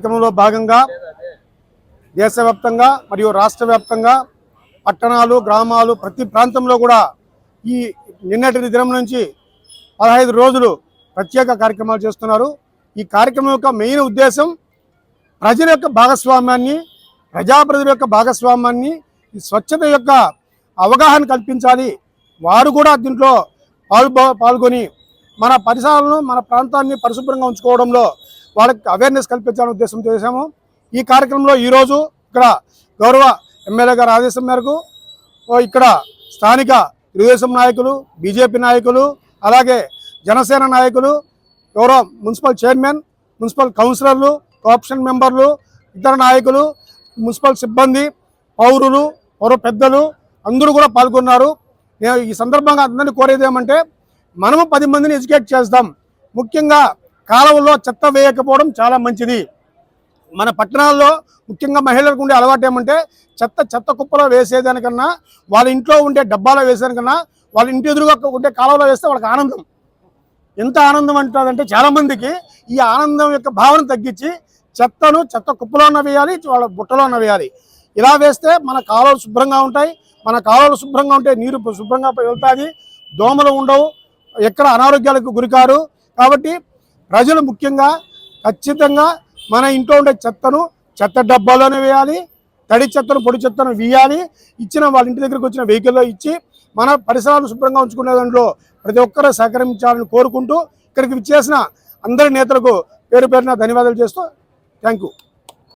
కార్యక్రమంలో భాగంగా దేశవ్యాప్తంగా మరియు రాష్ట్ర వ్యాప్తంగా పట్టణాలు గ్రామాలు ప్రతి ప్రాంతంలో కూడా ఈ నిన్నటి దినం నుంచి పదహైదు రోజులు ప్రత్యేక కార్యక్రమాలు చేస్తున్నారు. ఈ కార్యక్రమం యొక్క మెయిన్ ఉద్దేశం ప్రజల యొక్క భాగస్వామ్యాన్ని ప్రజాప్రజల యొక్క భాగస్వామ్యాన్ని ఈ స్వచ్ఛత యొక్క అవగాహన కల్పించాలి. వారు కూడా దీంట్లో పాల్గొ పాల్గొని మన పరిసరాలను మన ప్రాంతాన్ని పరిశుభ్రంగా ఉంచుకోవడంలో వాళ్ళకి అవేర్నెస్ కల్పించాలనే ఉద్దేశం చేశాము. ఈ కార్యక్రమంలో ఈరోజు ఇక్కడ గౌరవ ఎమ్మెల్యే గారి ఆదేశం మేరకు ఇక్కడ స్థానిక తెలుగుదేశం నాయకులు బీజేపీ నాయకులు అలాగే జనసేన నాయకులు గౌరవ మున్సిపల్ చైర్మన్ మున్సిపల్ కౌన్సిలర్లు కోఆప్షన్ మెంబర్లు ఇతర నాయకులు మున్సిపల్ సిబ్బంది పౌరులు పౌర పెద్దలు అందరూ కూడా పాల్గొన్నారు. నేను ఈ సందర్భంగా అందరినీ కోరేది ఏమంటే మనము పది మందిని ఎడ్యుకేట్ చేస్తాం. ముఖ్యంగా కాలువల్లో చెత్త వేయకపోవడం చాలా మంచిది. మన పట్టణాల్లో ముఖ్యంగా మహిళలకు ఉండే అలవాటు ఏమంటే చెత్త చెత్త కుప్పలో వేసేదానికన్నా వాళ్ళ ఇంట్లో ఉండే డబ్బాలో వేసేదానికన్నా వాళ్ళ ఇంటి ఎదురుగా ఉండే కాలువలో వేస్తే వాళ్ళకి ఆనందం. ఎంత ఆనందం అంటుందంటే చాలామందికి ఈ ఆనందం యొక్క భావన తగ్గించి చెత్తను చెత్త కుప్పలో వేయాలి వాళ్ళ బుట్టలో వేయాలి. ఇలా వేస్తే మన కాలువలు శుభ్రంగా ఉంటాయి. మన కాలువలు శుభ్రంగా ఉంటే నీరు శుభ్రంగా వెళ్తాది. దోమలు ఉండవు. ఎక్కడ అనారోగ్యాలకు గురికారు. కాబట్టి ప్రజలు ముఖ్యంగా ఖచ్చితంగా మన ఇంట్లో ఉండే చెత్తను చెత్త డబ్బాలోనే వేయాలి తడి చెత్తను పొడి చెత్తను వేయాలి ఇచ్చిన వాళ్ళ ఇంటి దగ్గరికి వచ్చిన వెహికల్లో ఇచ్చి మన పరిసరాలను శుభ్రంగా ఉంచుకునే దాంట్లో ప్రతి ఒక్కరూ సహకరించాలని కోరుకుంటూ ఇక్కడికి విచ్చేసిన అందరి నేతలకు పేరు పేరున ధన్యవాదాలు చేస్తూ థ్యాంక్ యూ.